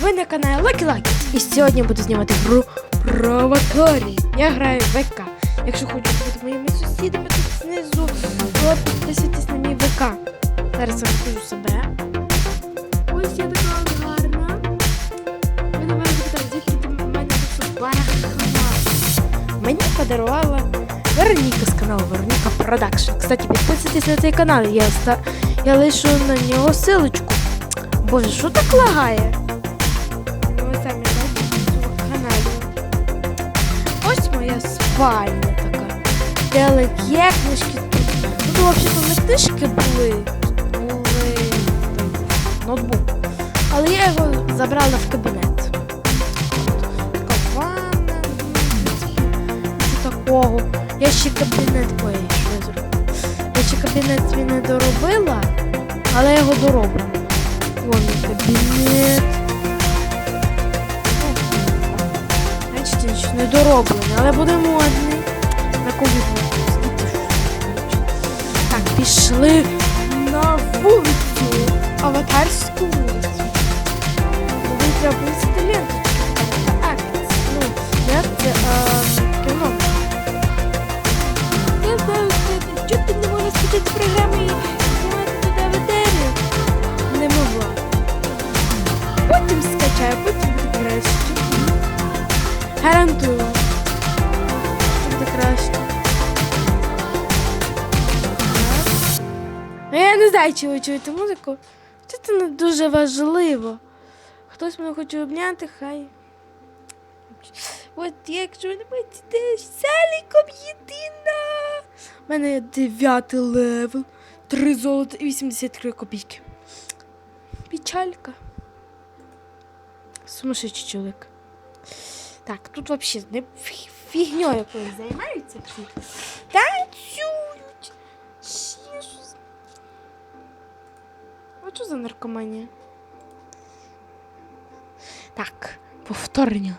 Ви на каналі Lucky Lucky. І сьогодні буду знімати гру про аватарі. Я граю в ВК. Якщо хочете бути моїми сусідами тут знизу, то підписуйтесь на мій ВК. Зараз я розкажу себе. Ось я така гарна. Ви на мене запитали, звідки ти мене собака? Мені подарувала Вероніка з каналу Вероніка Продакшн. Кстати, підписуйтесь на цей канал. Я, ста... я лишу на нього силочку. Боже, що так лагає? Спальня така. Телек є, книжки тут. Тут взагалі не книжки були. Були ноутбук. Але я його забрала в кабінет. Така ванна, що такого. Я ще кабінет я зробила? Я ще кабінет свій не доробила, але я його дороблю. Вон кабінет. Бачите, ще не дороблений, але буде модний. На ковід Так, пішли на вулицю. Аватарську вулицю. Мені треба висити ленточку. Так, ну, як це Не ви чуєте музику. Це не дуже важливо. Хтось мене хоче обняти, хай. От якщо не будете селіком єдина. У мене є 9 левел, 3 золота і 83 копійки. Печалька. Сумасшедший чоловік. Так, тут взагалі не фі- фігньою якоюсь займаються всі. А що за наркоманія? Так, повторення.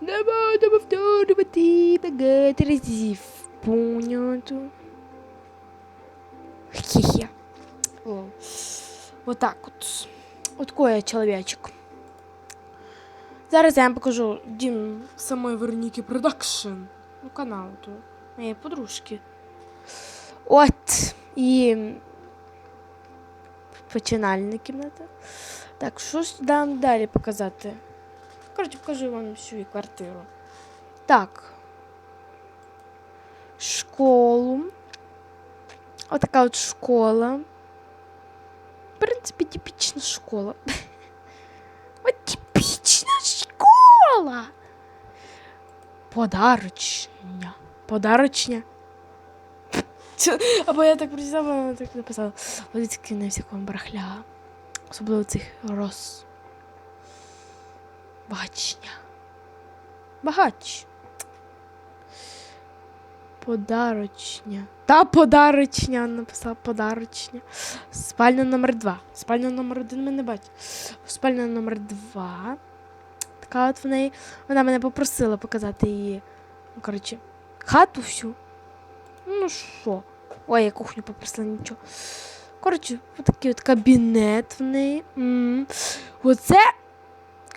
Не буду повторювати багато разів. Понятно. Хе-хе. О. Вот так от. От такой я чоловічок. Зараз я вам покажу дім самої Вероніки Продакшн. Ну, канал то. Моєї подружки. От. І починальна кімната. Так, що ж дам далі показати? Коротше, покажу вам всю квартиру. Так. Школу. Отака от школа. В принципі, типічна школа. От типічна школа. Подарочня. Подарочня. Або я так прочитала, вона так написала. Такі на всякому барахля. Особливо цих роз. Багачня. Багач. Подарочня. Та подарочня написала подарочня. Спальня номер два. Спальня номер один ми не. Спальня номер два. Така от в неї. Вона мене попросила показати її. Ну, коротше, хату всю. Ну що? Ой, я кухню попросила нічого. Коротше, отакий от кабінет в неї. М. Оце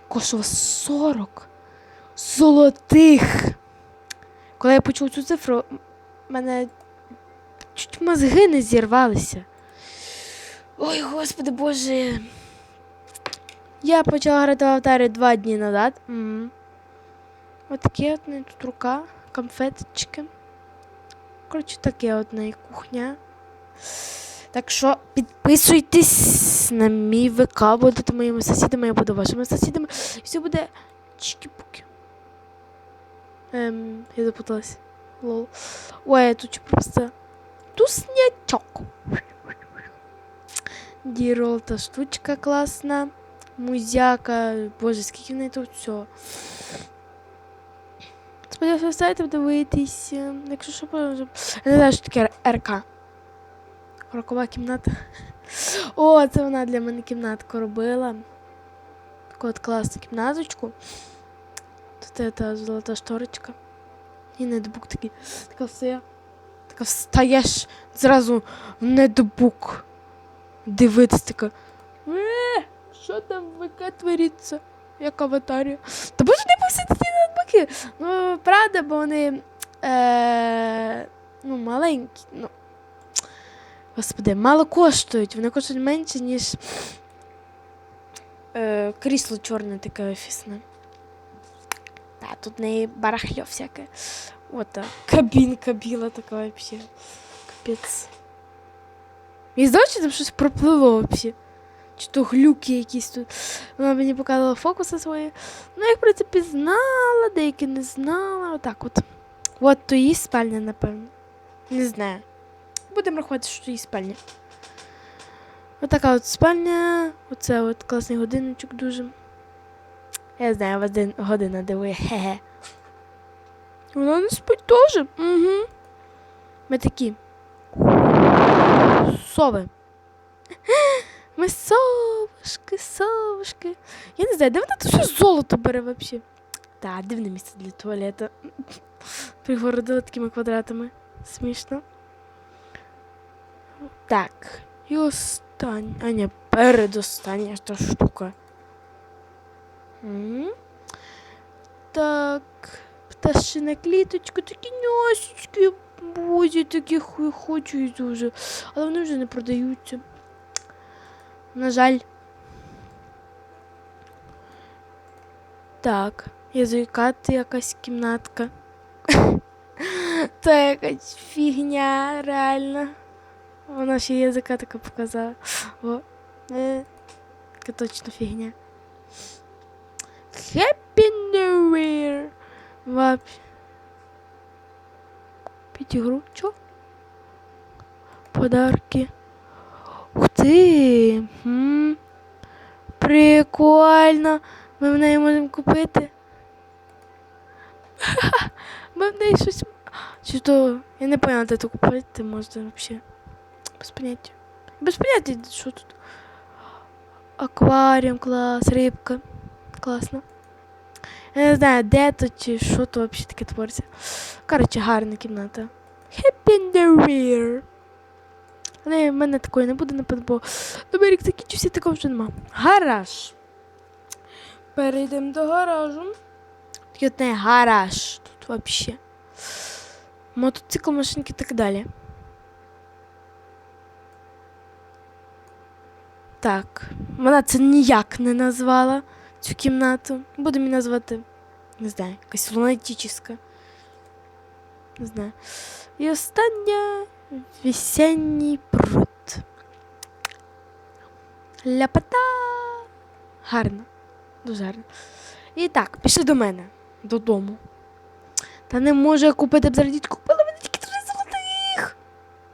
коштувало 40 золотих. Коли я почув цю цифру, м- мене чуть мозги не зірвалися. Ой, господи боже. Я почала грати в аватарі два дні назад. М. Ось таке от в неї тут рука, конфеточки. Коротше, таке в кухня. Так що підписуйтесь на мій ВК, будете моїми сусідами, я буду вашими сусідами. Все буде чики-пуки. Ем, я запуталась. Лол. Ой, тут просто туснячок. Дірол та штучка класна. Музяка. Боже, скільки в неї тут всього. Сподіваюся, ви знаєте дивитися. Якщо що, я не знаю, що таке РК. Рокова кімната. О, це вона для мене кімнатку робила. Таку от класну кімнаточку. Тут та золота шторочка. І нетбук такий. Така все. Така встаєш зразу в нетбук. дивитись така. Е, що там ВК твориться? Як аватарія. Та боже, не посидіти ноутбуки. Ну, правда, бо вони е, ну, маленькі. Ну, господи, мало коштують. Вони коштують менше, ніж е, крісло чорне таке офісне. Та, тут в неї барахльо всяке. От. Кабінка біла така вообще. Капець. Мені здалося, там щось пропливло вообще. Чи то глюки якісь тут. Вона мені показала фокуси свої. Ну, я, в принципі, знала, деякі не знала. Отак от. От то її спальня, напевно. Не знаю. Будемо рахувати, що то її спальня. Отака от спальня. Оце от класний годинничок дуже. Я знаю, один година дивує. Хе-хе. Вона не спить теж. Угу. Ми такі. Сови. Ми совушки, совушки. Я не знаю, де вона тут все золото бере взагалі. Та, дивне місце для туалету. Пригородила такими квадратами. Смішно. Так. І остання. А ні, передостання та штука. М. Так. Пташина кліточка, такі носочки. Бозі такі хочу і дуже. Але вони вже не продаються. На жаль. Так, язикати якась кімнатка. Це якась фігня, реально. Вона ще язика така показала. О, е, така точно фігня. Happy New Year! Вообще. Під ігру. Чо? Подарки. Ух ти! М, Прикольно. Ми в неї можемо купити. Ми в неї щось. Чи то. Я не поняла, де то купити можна взагалі. Без поняття. Без поняття, що тут. Акваріум, клас, рибка. Класно. Я не знаю, де то чи що то взагалі таке твориться. Коротше, гарна кімната. Happy New Year. Але в мене такої не буде, напевно, бо новий рік закінчився, такого вже нема. Гараж. Перейдемо до гаражу. Такий от не гараж тут взагалі. Мотоцикл, машинки і так далі. Так, вона це ніяк не назвала цю кімнату. Будемо її назвати, не знаю, якась лунатическа. Не знаю. І остання весенній пруд. Ляпота. Гарно. Дуже гарно. І так, пішли до мене. Додому. Та не можу я купити б зараз купила мене тільки три золотих.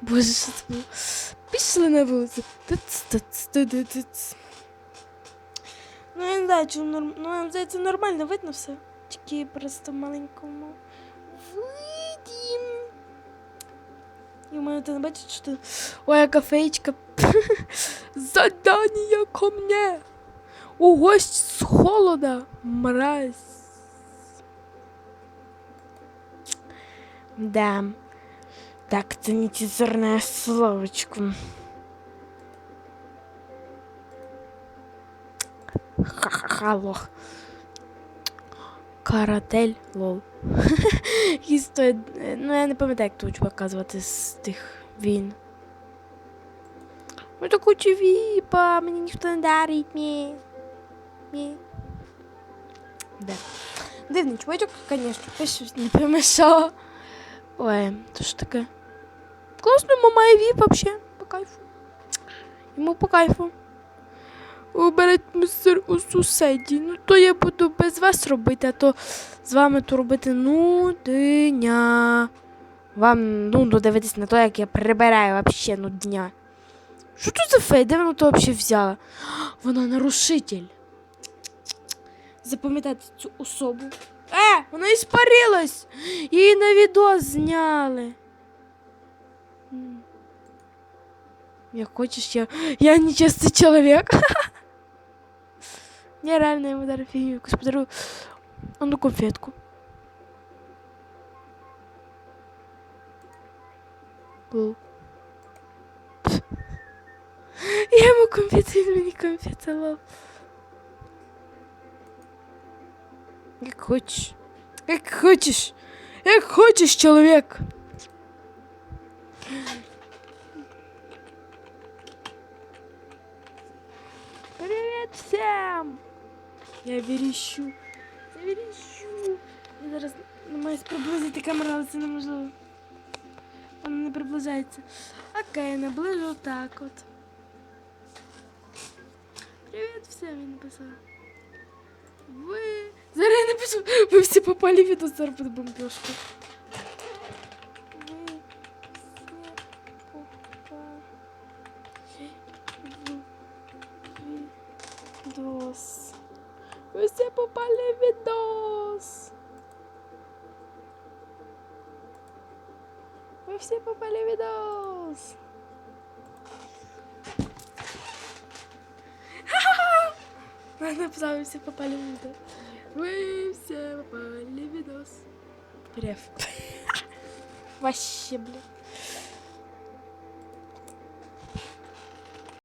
Боже, що це було? Пішли на вулицю. Тиц, тиц, ти-ди-тиц. Ну, я не знаю, чи норм... ну, я здається, нормально видно все. Тільки просто маленькому видім. І в мене ти ти... Ой, яка. Задання ко мне. У гость з холода. Мразь. Да. Так, это не тизерное словочко. Ха-ха-ха, лох. Каратель, лол. Історія, ну я не пам'ятаю, як того чувака звати з тих війн. Ну так хочу віпа, мені ніхто не дарить мені. Мені. Да. Дивний чувачок, звісно, пише, не помішав. Ой, то що таке? Класно, мама має віп вообще, по кайфу. Йому по кайфу. Уберіть мистер у сусіді. Ну то я буду без вас робити, а то з вами то робити нудня. Вам нудно дивитись на те, як я прибираю вообще нудня. Що тут за фей? Де вона то взагалі взяла? Вона нарушитель. Запам'ятати цю особу. Е, вона іспарилась! Її на відео зняли. Як хочеш, я, я нечестный человек. Я реально ему дарю фигню якусь подарую. Одну конфетку. Лол. Я конфети, він мені конфети лов. Як хочеш. Як хочеш. Як хочеш, чоловік. Привіт всім! Я верещу. Я верещу. Я зараз намагаюсь приблизити камеру, але це неможливо. Вона не приближається. Окей, наближу так от. Привіт всім, він написав. Ви. Зараз я напишу. Ви всі попали в відео, зараз буде попали в відос. Ви всі попали в відос. Ха-ха! Написала, ви всі попали в відос. Ви всі попали в відос. Прев. Вообще, блин.